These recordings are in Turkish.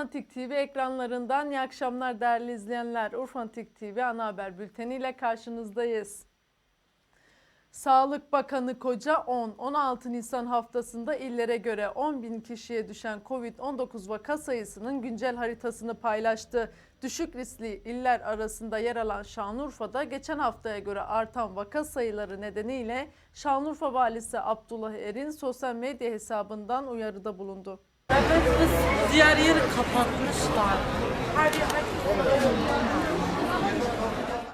Urfantik TV ekranlarından iyi akşamlar değerli izleyenler. Urfantik TV ana haber bülteniyle karşınızdayız. Sağlık Bakanı Koca 10-16 Nisan haftasında illere göre 10 bin kişiye düşen Covid-19 vaka sayısının güncel haritasını paylaştı. Düşük riskli iller arasında yer alan Şanlıurfa'da geçen haftaya göre artan vaka sayıları nedeniyle Şanlıurfa Valisi Abdullah Erin sosyal medya hesabından uyarıda bulundu. Evet diğer yeri kapatmışlar.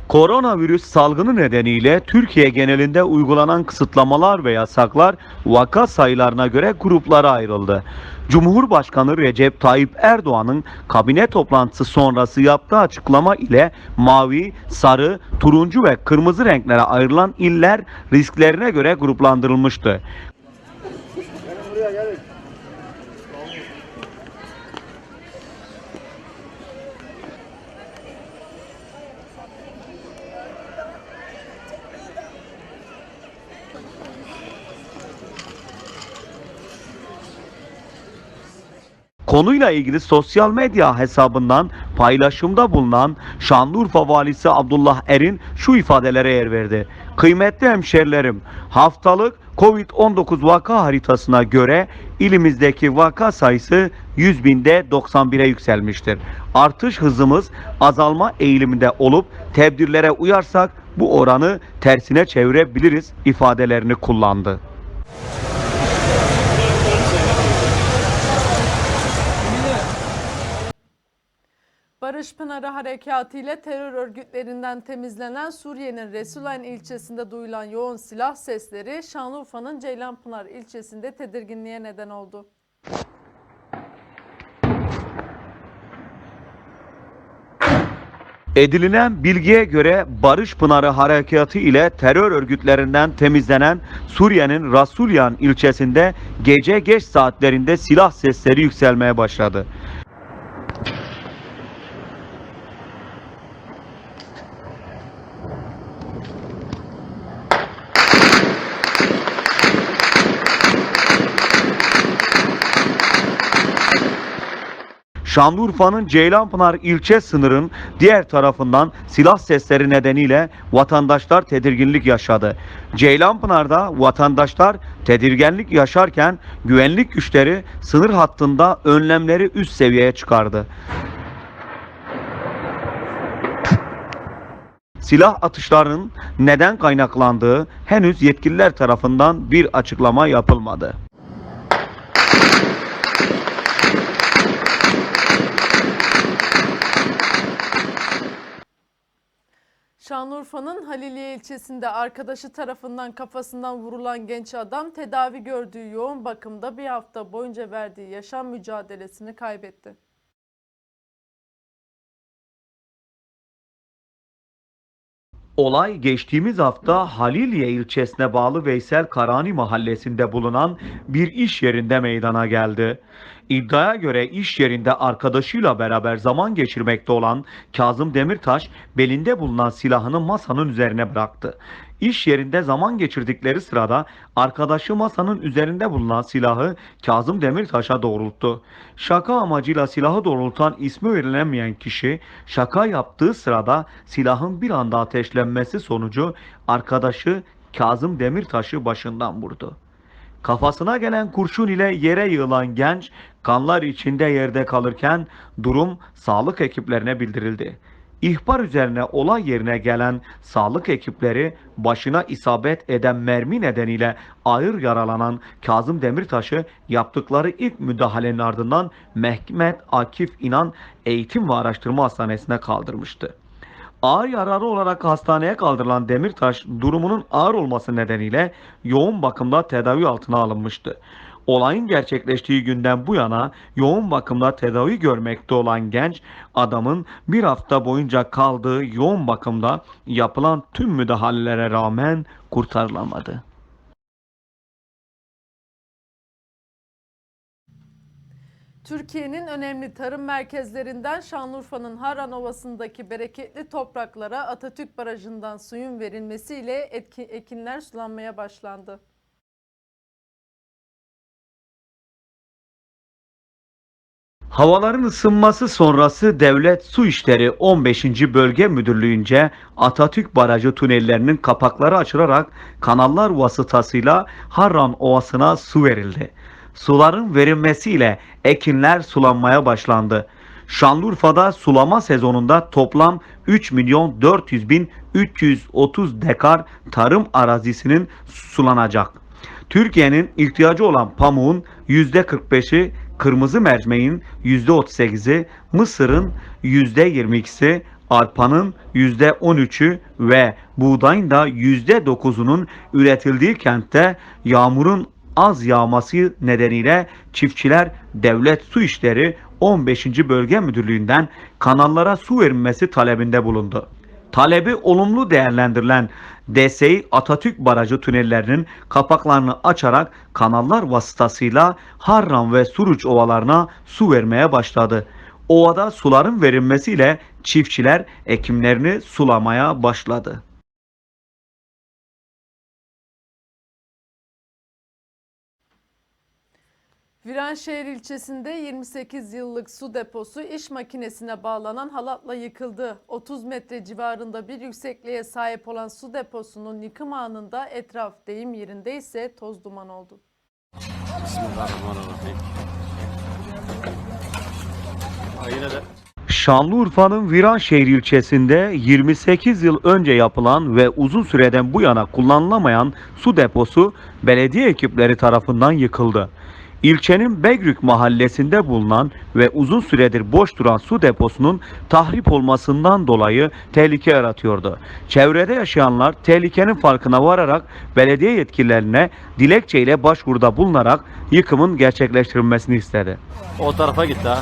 Koronavirüs salgını nedeniyle Türkiye genelinde uygulanan kısıtlamalar ve yasaklar vaka sayılarına göre gruplara ayrıldı. Cumhurbaşkanı Recep Tayyip Erdoğan'ın kabine toplantısı sonrası yaptığı açıklama ile mavi, sarı, turuncu ve kırmızı renklere ayrılan iller risklerine göre gruplandırılmıştı. Konuyla ilgili sosyal medya hesabından paylaşımda bulunan Şanlıurfa Valisi Abdullah Erin şu ifadelere yer verdi. Kıymetli hemşerilerim, haftalık Covid-19 vaka haritasına göre ilimizdeki vaka sayısı 100 binde 91'e yükselmiştir. Artış hızımız azalma eğiliminde olup tedbirlere uyarsak bu oranı tersine çevirebiliriz ifadelerini kullandı. Barış Pınarı Harekatı ile terör örgütlerinden temizlenen Suriye'nin Resulayn ilçesinde duyulan yoğun silah sesleri Şanlıurfa'nın Ceylanpınar ilçesinde tedirginliğe neden oldu. Edinilen bilgiye göre Barış Pınarı Harekatı ile terör örgütlerinden temizlenen Suriye'nin Rasulyan ilçesinde gece geç saatlerinde silah sesleri yükselmeye başladı. Şanlıurfa'nın Ceylanpınar ilçe sınırın diğer tarafından silah sesleri nedeniyle vatandaşlar tedirginlik yaşadı. Ceylanpınar'da vatandaşlar tedirginlik yaşarken güvenlik güçleri sınır hattında önlemleri üst seviyeye çıkardı. Silah atışlarının neden kaynaklandığı henüz yetkililer tarafından bir açıklama yapılmadı. Şanlıurfa'nın Haliliye ilçesinde arkadaşı tarafından kafasından vurulan genç adam tedavi gördüğü yoğun bakımda bir hafta boyunca verdiği yaşam mücadelesini kaybetti. Olay geçtiğimiz hafta Haliliye ilçesine bağlı Veysel Karani mahallesinde bulunan bir iş yerinde meydana geldi. İddiaya göre iş yerinde arkadaşıyla beraber zaman geçirmekte olan Kazım Demirtaş belinde bulunan silahını masanın üzerine bıraktı. İş yerinde zaman geçirdikleri sırada arkadaşı masanın üzerinde bulunan silahı Kazım Demirtaş'a doğrulttu. Şaka amacıyla silahı doğrultan ismi verilemeyen kişi şaka yaptığı sırada silahın bir anda ateşlenmesi sonucu arkadaşı Kazım Demirtaş'ı başından vurdu. Kafasına gelen kurşun ile yere yığılan genç kanlar içinde yerde kalırken durum sağlık ekiplerine bildirildi. İhbar üzerine olay yerine gelen sağlık ekipleri başına isabet eden mermi nedeniyle ağır yaralanan Kazım Demirtaş'ı yaptıkları ilk müdahalenin ardından Mehmet Akif İnan Eğitim ve Araştırma Hastanesi'ne kaldırmıştı. Ağır yaralı olarak hastaneye kaldırılan Demirtaş durumunun ağır olması nedeniyle yoğun bakımda tedavi altına alınmıştı. Olayın gerçekleştiği günden bu yana yoğun bakımda tedavi görmekte olan genç adamın bir hafta boyunca kaldığı yoğun bakımda yapılan tüm müdahalelere rağmen kurtarılamadı. Türkiye'nin önemli tarım merkezlerinden Şanlıurfa'nın Haran Ovası'ndaki bereketli topraklara Atatürk Barajı'ndan suyun verilmesiyle etki, ekinler sulanmaya başlandı. Havaların ısınması sonrası Devlet Su İşleri 15. Bölge Müdürlüğü'nce Atatürk Barajı tünellerinin kapakları açılarak kanallar vasıtasıyla Harran Ovası'na su verildi. Suların verilmesiyle ekinler sulanmaya başlandı. Şanlıurfa'da sulama sezonunda toplam 3 milyon 400 bin 330 dekar tarım arazisinin sulanacak. Türkiye'nin ihtiyacı olan pamuğun %45'i, kırmızı merceğin %38'i, mısırın %22'si, arpanın %13'ü ve buğdayın da %9'unun üretildiği kentte yağmurun az yağması nedeniyle çiftçiler Devlet Su İşleri 15. Bölge Müdürlüğü'nden kanallara su verilmesi talebinde bulundu. Talebi olumlu değerlendirilen DSİ Atatürk Barajı tünellerinin kapaklarını açarak kanallar vasıtasıyla Harran ve Suruç ovalarına su vermeye başladı. Ovada suların verilmesiyle çiftçiler ekimlerini sulamaya başladı. Viranşehir ilçesinde 28 yıllık su deposu iş makinesine bağlanan halatla yıkıldı. 30 metre civarında bir yüksekliğe sahip olan su deposunun yıkım anında etraf deyim yerinde ise toz duman oldu. Bismillahirrahmanirrahim. Ha, yine de Şanlıurfa'nın Viranşehir ilçesinde 28 yıl önce yapılan ve uzun süreden bu yana kullanılamayan su deposu belediye ekipleri tarafından yıkıldı. İlçenin Begrük mahallesinde bulunan ve uzun süredir boş duran su deposunun tahrip olmasından dolayı tehlike yaratıyordu. Çevrede yaşayanlar tehlikenin farkına vararak belediye yetkililerine dilekçeyle başvuruda bulunarak yıkımın gerçekleştirilmesini istedi. o tarafa gitti ha.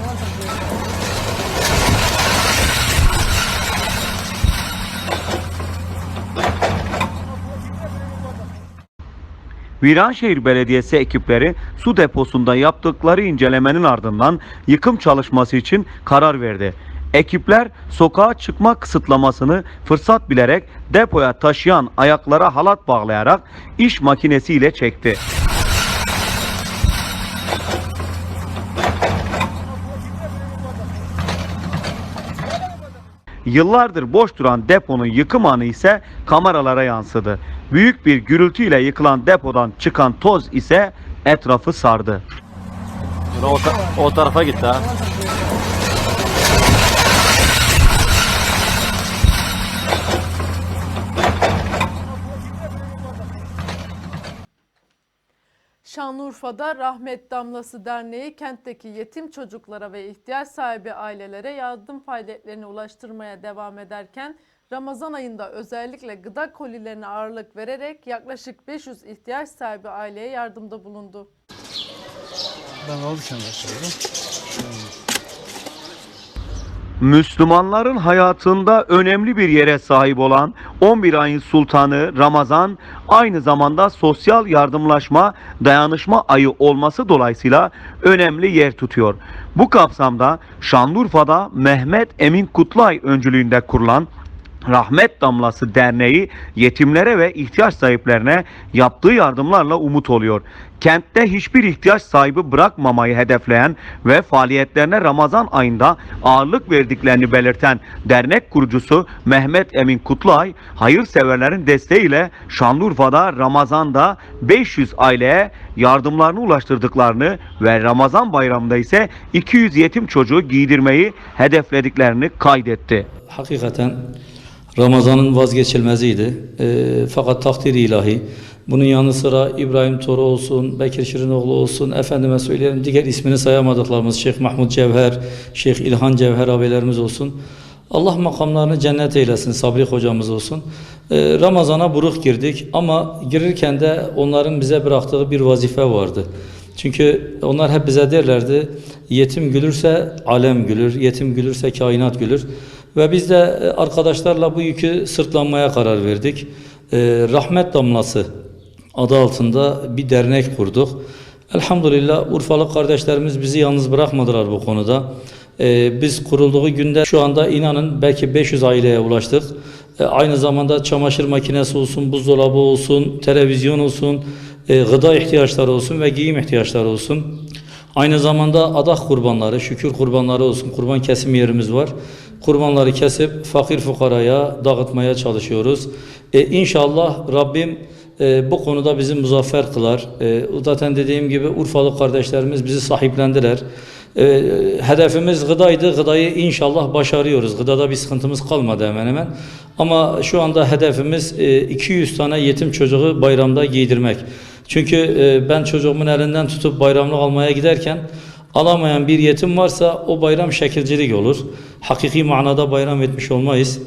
Viranşehir Belediyesi ekipleri su deposunda yaptıkları incelemenin ardından yıkım çalışması için karar verdi. Ekipler sokağa çıkma kısıtlamasını fırsat bilerek depoya taşıyan ayaklara halat bağlayarak iş makinesiyle çekti. Yıllardır boş duran deponun yıkım anı ise kameralara yansıdı. Büyük bir gürültüyle yıkılan depodan çıkan toz ise etrafı sardı. O, ta- o tarafa gitti ha. Şanlıurfa'da Rahmet Damlası Derneği kentteki yetim çocuklara ve ihtiyaç sahibi ailelere yardım faaliyetlerini ulaştırmaya devam ederken Ramazan ayında özellikle gıda kolilerine ağırlık vererek yaklaşık 500 ihtiyaç sahibi aileye yardımda bulundu. Ben alırken başladım. Müslümanların hayatında önemli bir yere sahip olan 11 ayın sultanı Ramazan aynı zamanda sosyal yardımlaşma, dayanışma ayı olması dolayısıyla önemli yer tutuyor. Bu kapsamda Şanlıurfa'da Mehmet Emin Kutlay öncülüğünde kurulan Rahmet Damlası Derneği yetimlere ve ihtiyaç sahiplerine yaptığı yardımlarla umut oluyor. Kentte hiçbir ihtiyaç sahibi bırakmamayı hedefleyen ve faaliyetlerine Ramazan ayında ağırlık verdiklerini belirten dernek kurucusu Mehmet Emin Kutlay, hayırseverlerin desteğiyle Şanlıurfa'da Ramazan'da 500 aileye yardımlarını ulaştırdıklarını ve Ramazan bayramında ise 200 yetim çocuğu giydirmeyi hedeflediklerini kaydetti. Hakikaten Ramazan'ın vazgeçilmeziydi. Eee, fakat takdir ilahi. Bunun yanı sıra İbrahim Toru olsun, Bekir Şirinoğlu olsun, efendime söyleyelim diğer ismini sayamadıklarımız Şeyh Mahmud Cevher, Şeyh İlhan Cevher abilerimiz olsun. Allah makamlarını cennet eylesin, Sabri hocamız olsun. Eee, Ramazan'a buruk girdik ama girirken de onların bize bıraktığı bir vazife vardı. Çünkü onlar hep bize derlerdi, yetim gülürse alem gülür, yetim gülürse kainat gülür. Ve biz de e, arkadaşlarla bu yükü sırtlanmaya karar verdik. Ee, Rahmet Damlası adı altında bir dernek kurduk. Elhamdülillah Urfalı kardeşlerimiz bizi yalnız bırakmadılar bu konuda. Ee, biz kurulduğu günde şu anda inanın belki 500 aileye ulaştık. Ee, aynı zamanda çamaşır makinesi olsun, buzdolabı olsun, televizyon olsun, e, gıda ihtiyaçları olsun ve giyim ihtiyaçları olsun. Aynı zamanda adak kurbanları, şükür kurbanları olsun, kurban kesim yerimiz var. Kurbanları kesip fakir fukaraya dağıtmaya çalışıyoruz. E, inşallah Rabbim e, bu konuda bizi muzaffer kılar. E, zaten dediğim gibi Urfalı kardeşlerimiz bizi sahiplendiler. E, hedefimiz gıdaydı. Gıdayı inşallah başarıyoruz. Gıdada bir sıkıntımız kalmadı hemen hemen. Ama şu anda hedefimiz e, 200 tane yetim çocuğu bayramda giydirmek. Çünkü e, ben çocuğumun elinden tutup bayramlık almaya giderken alamayan bir yetim varsa o bayram şekilcilik olur. Hakiki manada bayram etmiş olmayız.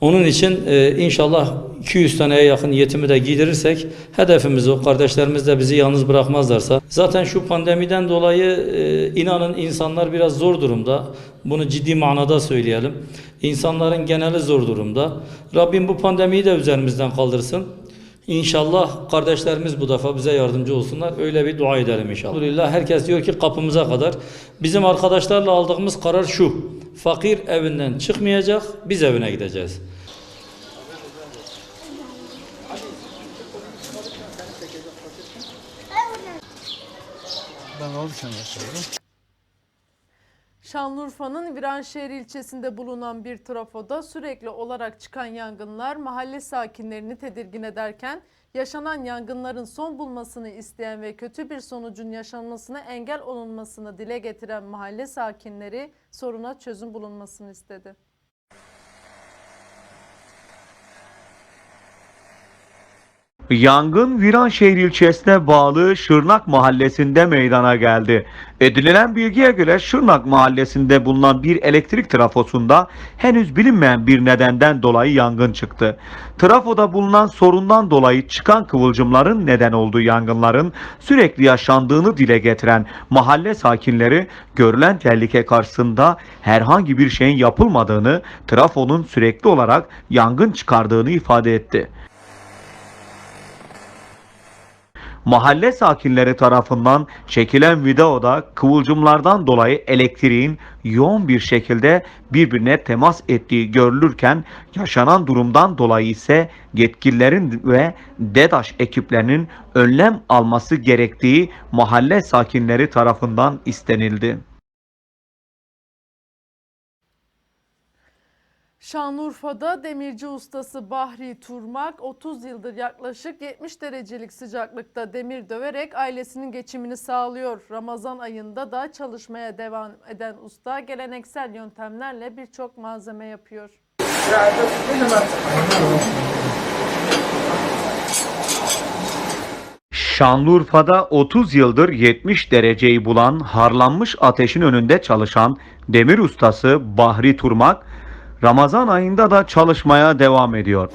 Onun için e, inşallah 200 taneye yakın yetimi de giydirirsek hedefimiz o. Kardeşlerimiz de bizi yalnız bırakmazlarsa. Zaten şu pandemiden dolayı e, inanın insanlar biraz zor durumda. Bunu ciddi manada söyleyelim. İnsanların geneli zor durumda. Rabbim bu pandemiyi de üzerimizden kaldırsın. İnşallah kardeşlerimiz bu defa bize yardımcı olsunlar. Öyle bir dua edelim inşallah. Elhamdülillah herkes diyor ki kapımıza kadar. Bizim arkadaşlarla aldığımız karar şu. Fakir evinden çıkmayacak, biz evine gideceğiz. Ben alırken başladım. Şanlıurfa'nın Viranşehir ilçesinde bulunan bir trafoda sürekli olarak çıkan yangınlar mahalle sakinlerini tedirgin ederken yaşanan yangınların son bulmasını isteyen ve kötü bir sonucun yaşanmasına engel olunmasını dile getiren mahalle sakinleri soruna çözüm bulunmasını istedi. Yangın Viranşehir ilçesine bağlı Şırnak mahallesinde meydana geldi. Edinilen bilgiye göre Şırnak mahallesinde bulunan bir elektrik trafosunda henüz bilinmeyen bir nedenden dolayı yangın çıktı. Trafoda bulunan sorundan dolayı çıkan kıvılcımların neden olduğu yangınların sürekli yaşandığını dile getiren mahalle sakinleri görülen tehlike karşısında herhangi bir şeyin yapılmadığını, trafonun sürekli olarak yangın çıkardığını ifade etti. Mahalle sakinleri tarafından çekilen videoda kıvılcımlardan dolayı elektriğin yoğun bir şekilde birbirine temas ettiği görülürken yaşanan durumdan dolayı ise yetkililerin ve DEDAŞ ekiplerinin önlem alması gerektiği mahalle sakinleri tarafından istenildi. Şanlıurfa'da demirci ustası Bahri Turmak 30 yıldır yaklaşık 70 derecelik sıcaklıkta demir döverek ailesinin geçimini sağlıyor. Ramazan ayında da çalışmaya devam eden usta geleneksel yöntemlerle birçok malzeme yapıyor. Şanlıurfa'da 30 yıldır 70 dereceyi bulan harlanmış ateşin önünde çalışan demir ustası Bahri Turmak, Ramazan ayında da çalışmaya devam ediyor.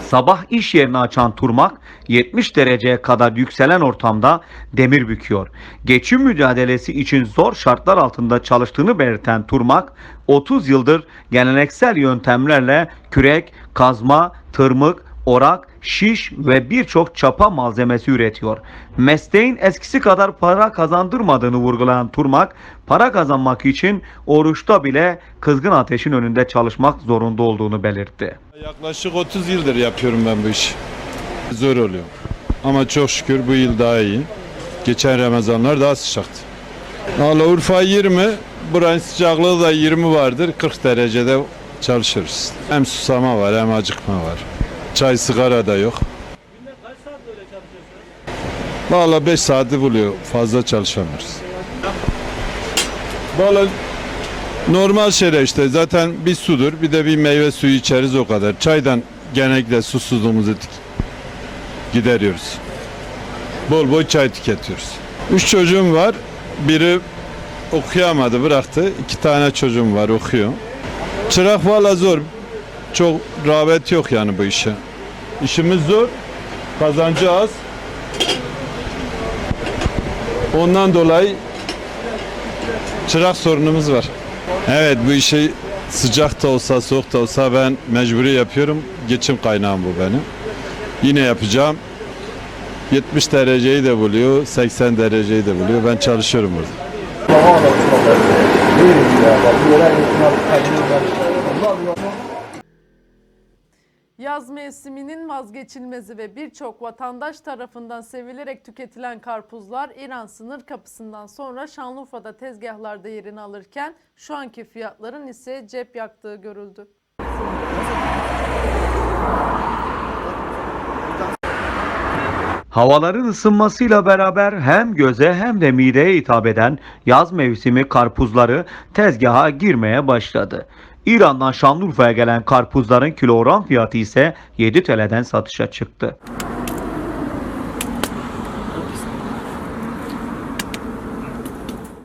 Sabah iş yerini açan Turmak 70 dereceye kadar yükselen ortamda demir büküyor. Geçim mücadelesi için zor şartlar altında çalıştığını belirten Turmak 30 yıldır geleneksel yöntemlerle kürek, kazma, tırmık, orak, şiş ve birçok çapa malzemesi üretiyor. Mesleğin eskisi kadar para kazandırmadığını vurgulayan Turmak, para kazanmak için oruçta bile kızgın ateşin önünde çalışmak zorunda olduğunu belirtti. Yaklaşık 30 yıldır yapıyorum ben bu işi. Zor oluyor. Ama çok şükür bu yıl daha iyi. Geçen Ramazanlar daha sıcaktı. Valla Urfa 20, buranın sıcaklığı da 20 vardır. 40 derecede çalışırız. Hem susama var hem acıkma var. Çay sigara da yok. Valla 5 saati buluyor. Fazla çalışamıyoruz. Valla Normal şeyler işte zaten bir sudur bir de bir meyve suyu içeriz o kadar. Çaydan genellikle susuzluğumuzu gideriyoruz. Bol bol çay tüketiyoruz. Üç çocuğum var. Biri okuyamadı bıraktı. İki tane çocuğum var okuyor. Çırak valla zor. Çok rağbet yok yani bu işe. İşimiz zor. Kazancı az. Ondan dolayı çırak sorunumuz var. Evet bu işi sıcak da olsa soğuk da olsa ben mecburi yapıyorum. Geçim kaynağım bu benim. Yine yapacağım. 70 dereceyi de buluyor, 80 dereceyi de buluyor. Ben çalışıyorum burada. Yaz mevsiminin vazgeçilmezi ve birçok vatandaş tarafından sevilerek tüketilen karpuzlar İran sınır kapısından sonra Şanlıurfa'da tezgahlarda yerini alırken şu anki fiyatların ise cep yaktığı görüldü. Havaların ısınmasıyla beraber hem göze hem de mideye hitap eden yaz mevsimi karpuzları tezgaha girmeye başladı. İran'dan Şanlıurfa'ya gelen karpuzların kilogram fiyatı ise 7 TL'den satışa çıktı.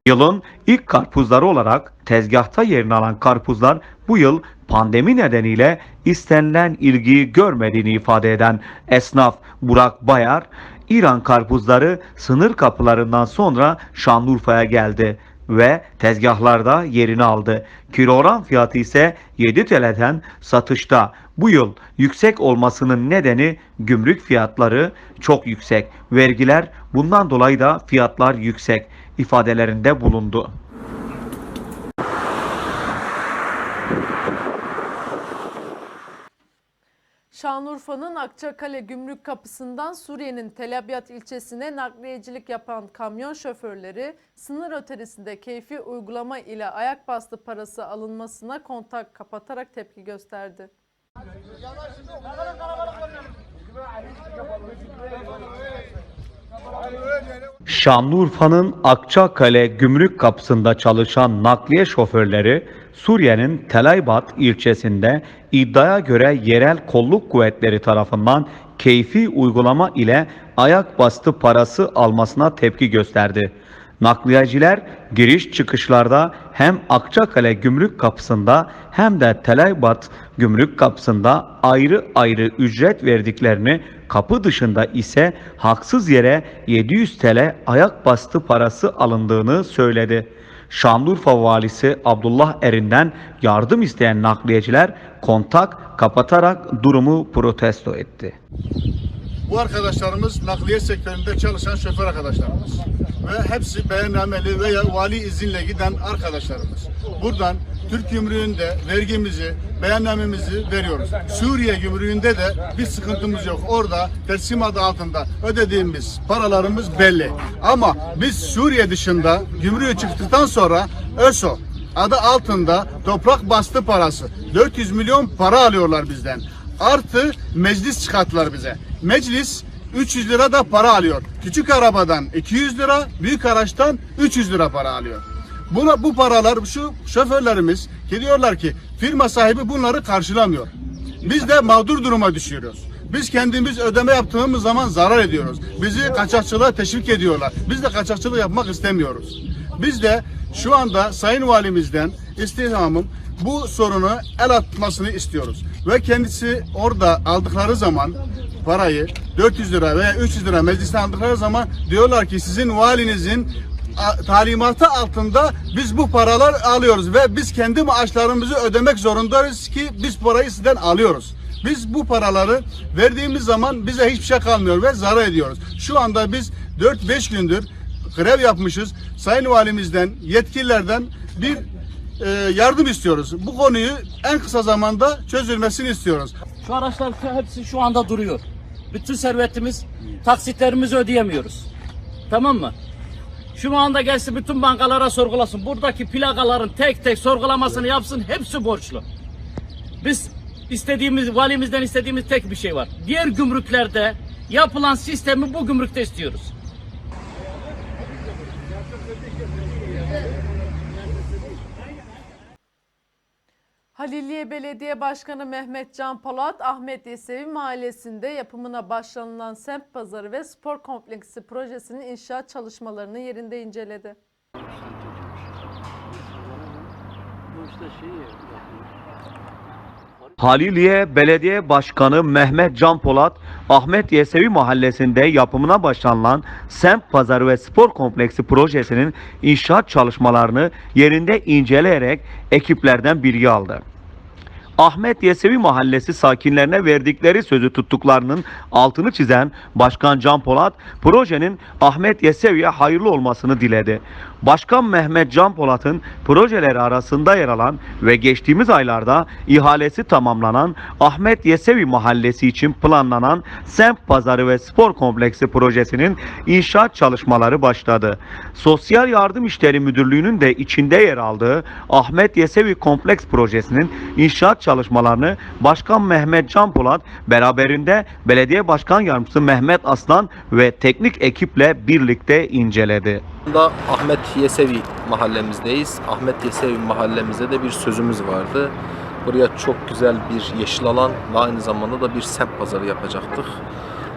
Yılın ilk karpuzları olarak tezgahta yerini alan karpuzlar bu yıl pandemi nedeniyle istenilen ilgiyi görmediğini ifade eden esnaf Burak Bayar, İran karpuzları sınır kapılarından sonra Şanlıurfa'ya geldi ve tezgahlarda yerini aldı. Kilogram fiyatı ise 7 TL'den satışta. Bu yıl yüksek olmasının nedeni gümrük fiyatları çok yüksek. Vergiler bundan dolayı da fiyatlar yüksek ifadelerinde bulundu. Şanlıurfa'nın Akçakale Gümrük Kapısı'ndan Suriye'nin Tel Abyad ilçesine nakliyecilik yapan kamyon şoförleri sınır ötesinde keyfi uygulama ile ayak bastı parası alınmasına kontak kapatarak tepki gösterdi. Şanlıurfa'nın Akçakale gümrük kapısında çalışan nakliye şoförleri Suriye'nin Telaybat ilçesinde iddiaya göre yerel kolluk kuvvetleri tarafından keyfi uygulama ile ayak bastı parası almasına tepki gösterdi. Nakliyeciler giriş çıkışlarda hem Akçakale gümrük kapısında hem de Telaybat gümrük kapısında ayrı ayrı ücret verdiklerini kapı dışında ise haksız yere 700 TL ayak bastı parası alındığını söyledi. Şanlıurfa valisi Abdullah Erin'den yardım isteyen nakliyeciler kontak kapatarak durumu protesto etti. Bu arkadaşlarımız nakliye sektöründe çalışan şoför arkadaşlarımız. Ve hepsi beyannameli veya vali izinle giden arkadaşlarımız. Buradan Türk gümrüğünde vergimizi, beyannamemizi veriyoruz. Suriye gümrüğünde de bir sıkıntımız yok. Orada teslim adı altında ödediğimiz paralarımız belli. Ama biz Suriye dışında gümrüğe çıktıktan sonra ÖSO adı altında toprak bastı parası 400 milyon para alıyorlar bizden. Artı meclis çıkarttılar bize. Meclis 300 lira da para alıyor. Küçük arabadan 200 lira, büyük araçtan 300 lira para alıyor. Buna, bu paralar şu şoförlerimiz ki diyorlar ki firma sahibi bunları karşılamıyor. Biz de mağdur duruma düşüyoruz. Biz kendimiz ödeme yaptığımız zaman zarar ediyoruz. Bizi kaçakçılığa teşvik ediyorlar. Biz de kaçakçılık yapmak istemiyoruz. Biz de şu anda Sayın Valimizden istirhamım bu sorunu el atmasını istiyoruz. Ve kendisi orada aldıkları zaman parayı 400 lira veya 300 lira meclisten aldıkları zaman diyorlar ki sizin valinizin talimatı altında biz bu paralar alıyoruz ve biz kendi maaşlarımızı ödemek zorundayız ki biz parayı sizden alıyoruz. Biz bu paraları verdiğimiz zaman bize hiçbir şey kalmıyor ve zarar ediyoruz. Şu anda biz 4-5 gündür grev yapmışız. Sayın Valimizden, yetkililerden bir e, yardım istiyoruz. Bu konuyu en kısa zamanda çözülmesini istiyoruz. Şu araçlar hepsi şu anda duruyor. Bütün servetimiz, taksitlerimizi ödeyemiyoruz. Tamam mı? Şu anda gelsin bütün bankalara sorgulasın. Buradaki plakaların tek tek sorgulamasını yapsın. Hepsi borçlu. Biz istediğimiz, valimizden istediğimiz tek bir şey var. Diğer gümrüklerde yapılan sistemi bu gümrükte istiyoruz. Haliliye Belediye Başkanı Mehmet Can Polat, Ahmet Yesevi Mahallesi'nde yapımına başlanılan semt pazarı ve spor kompleksi projesinin inşaat çalışmalarını yerinde inceledi. Haliliye Belediye Başkanı Mehmet Can Polat, Ahmet Yesevi Mahallesi'nde yapımına başlanılan semt pazarı ve spor kompleksi projesinin inşaat çalışmalarını yerinde inceleyerek ekiplerden bilgi aldı. Ahmet Yesevi Mahallesi sakinlerine verdikleri sözü tuttuklarının altını çizen Başkan Can Polat, projenin Ahmet Yesevi'ye hayırlı olmasını diledi. Başkan Mehmet Can Polat'ın projeleri arasında yer alan ve geçtiğimiz aylarda ihalesi tamamlanan Ahmet Yesevi Mahallesi için planlanan semt pazarı ve spor kompleksi projesinin inşaat çalışmaları başladı. Sosyal Yardım İşleri Müdürlüğü'nün de içinde yer aldığı Ahmet Yesevi Kompleks projesinin inşaat çalışmalarını Başkan Mehmet Can Polat beraberinde Belediye Başkan Yardımcısı Mehmet Aslan ve teknik ekiple birlikte inceledi. Da Ahmet Yesevi mahallemizdeyiz. Ahmet Yesevi mahallemizde de bir sözümüz vardı. Buraya çok güzel bir yeşil alan ve aynı zamanda da bir semt pazarı yapacaktık.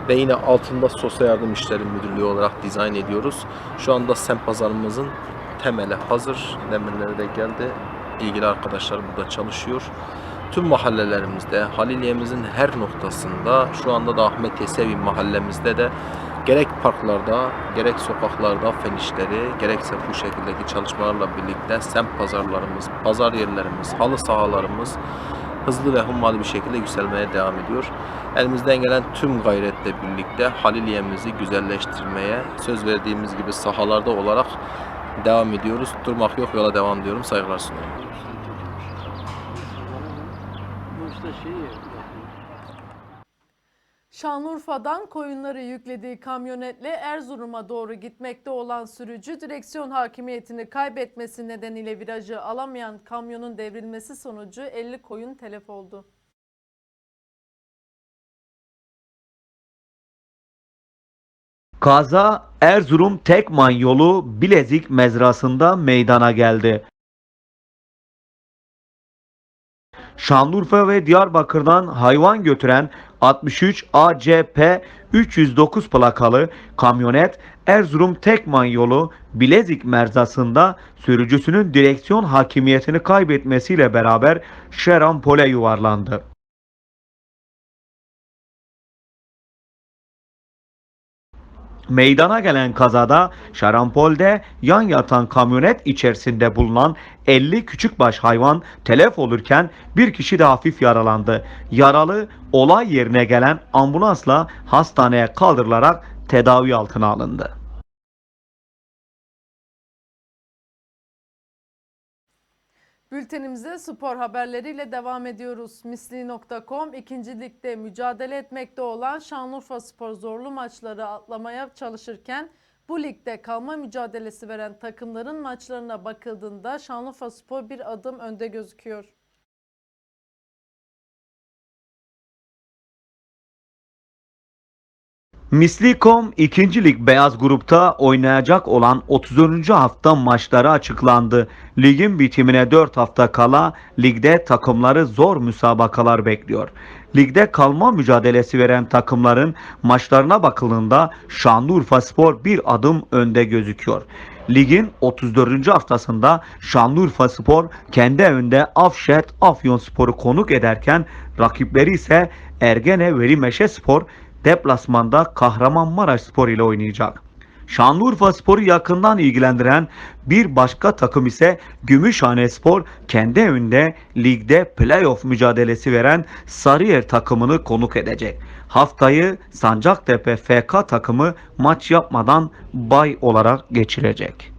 Ve yine altında Sosyal Yardım İşleri Müdürlüğü olarak dizayn ediyoruz. Şu anda semt pazarımızın temeli hazır. Demirleri de geldi. İlgili arkadaşlar burada çalışıyor. Tüm mahallelerimizde, Haliliye'mizin her noktasında, şu anda da Ahmet Yesevi mahallemizde de gerek parklarda, gerek sokaklarda fen işleri, gerekse bu şekildeki çalışmalarla birlikte semt pazarlarımız, pazar yerlerimiz, halı sahalarımız hızlı ve hummalı bir şekilde yükselmeye devam ediyor. Elimizden gelen tüm gayretle birlikte Haliliye'mizi güzelleştirmeye söz verdiğimiz gibi sahalarda olarak devam ediyoruz. Durmak yok yola devam diyorum. Saygılar sunuyorum. Şanlıurfa'dan koyunları yüklediği kamyonetle Erzurum'a doğru gitmekte olan sürücü direksiyon hakimiyetini kaybetmesi nedeniyle virajı alamayan kamyonun devrilmesi sonucu 50 koyun telef oldu. Kaza Erzurum Tekman yolu Bilezik mezrasında meydana geldi. Şanlıurfa ve Diyarbakır'dan hayvan götüren 63 ACP 309 plakalı kamyonet Erzurum Tekman yolu Bilezik merzasında sürücüsünün direksiyon hakimiyetini kaybetmesiyle beraber şerampole yuvarlandı. Meydana gelen kazada şarampolde yan yatan kamyonet içerisinde bulunan 50 küçükbaş hayvan telef olurken bir kişi de hafif yaralandı. Yaralı olay yerine gelen ambulansla hastaneye kaldırılarak tedavi altına alındı. Bültenimize spor haberleriyle devam ediyoruz. Misli.com ikinci ligde mücadele etmekte olan Şanlıurfa Spor zorlu maçları atlamaya çalışırken bu ligde kalma mücadelesi veren takımların maçlarına bakıldığında Şanlıurfa Spor bir adım önde gözüküyor. Mislikom 2. Lig Beyaz Grup'ta oynayacak olan 30. hafta maçları açıklandı. Ligin bitimine 4 hafta kala ligde takımları zor müsabakalar bekliyor. Ligde kalma mücadelesi veren takımların maçlarına bakıldığında Şanlıurfa Spor bir adım önde gözüküyor. Ligin 34. haftasında Şanlıurfa Spor kendi evinde Afşet Afyonspor'u konuk ederken rakipleri ise Ergene Velimeşe Spor deplasmanda Kahramanmaraş Spor ile oynayacak. Şanlıurfa Spor'u yakından ilgilendiren bir başka takım ise Gümüşhane Spor kendi evinde ligde playoff mücadelesi veren Sarıyer takımını konuk edecek. Haftayı Sancaktepe FK takımı maç yapmadan bay olarak geçirecek.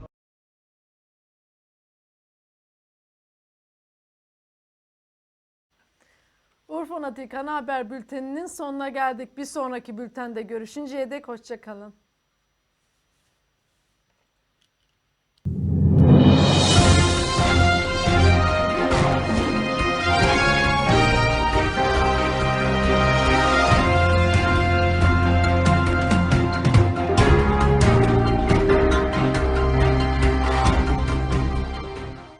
Urfanatik Ana Haber Bülteni'nin sonuna geldik. Bir sonraki bültende görüşünceye dek hoşçakalın.